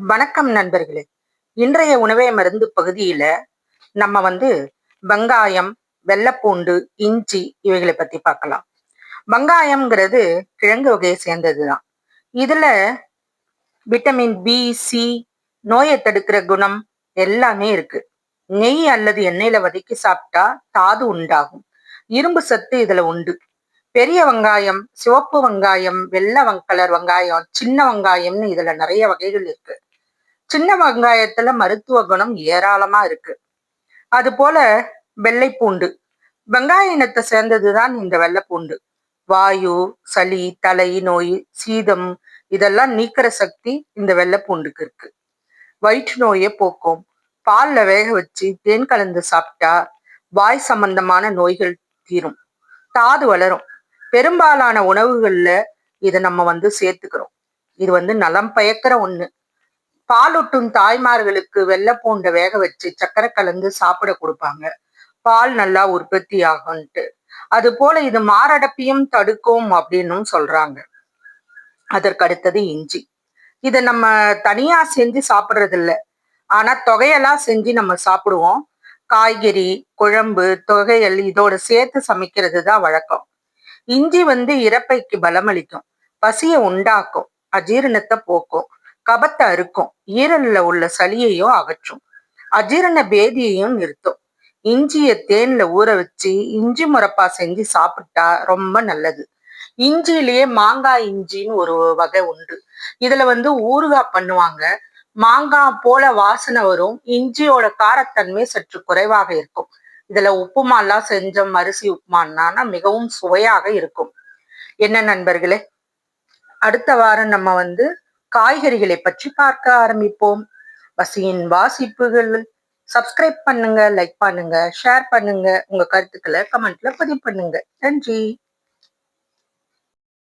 வணக்கம் நண்பர்களே. இன்றைய உணவே மருந்து பகுதியில நம்ம வந்து வெங்காயம் வெள்ளைப்பூண்டு இஞ்சி இவைகளை பத்தி பார்க்கலாம். வெங்காயம்ங்கிறது கிழங்கு வகையை சேர்ந்ததுதான். இதுல விட்டமின் பி சி நோயை தடுக்கிற குணம் எல்லாமே இருக்கு. நெய் அல்லது எண்ணெயில வதக்கி சாப்பிட்டா தாது உண்டாகும். இரும்பு சத்து இதுல உண்டு. பெரிய வெங்காயம் சிவப்பு வெங்காயம் வெள்ளை கலர் வெங்காயம் சின்ன வெங்காயம்னு இதுல நிறைய வகைகள் இருக்கு. சின்ன வெங்காயத்துல மருத்துவ குணம் ஏராளமா இருக்கு. அது போல வெள்ளை பூண்டு. வெங்காய இனத்தை சேர்ந்ததுதான் இந்த வெள்ளைப்பூண்டு வாயு சளி தலை நோய் சீதம் இதெல்லாம் நீக்கிற சக்தி இந்த வெள்ளைப்பூண்டுக்கு இருக்கு. வயிற்று நோயை போக்கும். பால்ல வேக வச்சு தேன் கலந்து சாப்பிட்டா வாய் சம்பந்தமான நோய்கள் தீரும். தாது வளரும். பெரும்பாலான உணவுகள்ல இதை நம்ம வந்து சேர்த்துக்கிறோம். இது வந்து நலம் பயக்கிற ஒண்ணு. பாலூட்டும் தாய்மார்களுக்கு வெள்ளை பூண்டை வேக வச்சு சக்கரை கலந்து சாப்பிட கொடுப்பாங்க. பால் நல்லா உற்பத்தி ஆகும்ட்டு அது போல இது மாரடைப்பையும் தடுக்கும் அப்படின்னும் சொல்றாங்க. அதற்கு அடுத்தது இஞ்சி. இதை நம்ம தனியா செஞ்சு சாப்பிடுறது இல்ல ஆனா தொகையெல்லாம் செஞ்சு நம்ம சாப்பிடுவோம். காய்கறி குழம்பு தொகையல் இதோட சேர்த்து சமைக்கிறது தான் வழக்கம். இஞ்சி வந்து இறப்பைக்கு பலமளிக்கும். பசியை உண்டாக்கும். அஜீரணத்தை போக்கும். கபத்தை அறுக்கும் ஈரல்ல உள்ள சளியையும் அகற்றும். அஜீரண பேதியையும் நிறுத்தும். இஞ்சிய தேன்ல ஊற வச்சு இஞ்சி முறப்பா செஞ்சு சாப்பிட்டா ரொம்ப நல்லது. இஞ்சியிலேயே மாங்காய் இஞ்சின்னு ஒரு வகை உண்டு. இதுல வந்து ஊறுகாய் பண்ணுவாங்க. மாங்காய் போல வாசனை வரும். இஞ்சியோட காரத்தன்மை சற்று குறைவாக இருக்கும். இதுல உப்புமாலாம் செஞ்சோம் அரிசி உப்புமான்னா மிகவும் சுவையாக இருக்கும். என்ன நண்பர்களே அடுத்த வாரம் நம்ம வந்து காய்கறிகளை பற்றி பார்க்க ஆரம்பிப்போம். பசியின் வாசிப்புகள். சப்ஸ்கிரைப் பண்ணுங்க லைக் பண்ணுங்க ஷேர் பண்ணுங்க. உங்க கருத்துக்களை கமெண்ட்ல பதிவு பண்ணுங்க. நன்றி.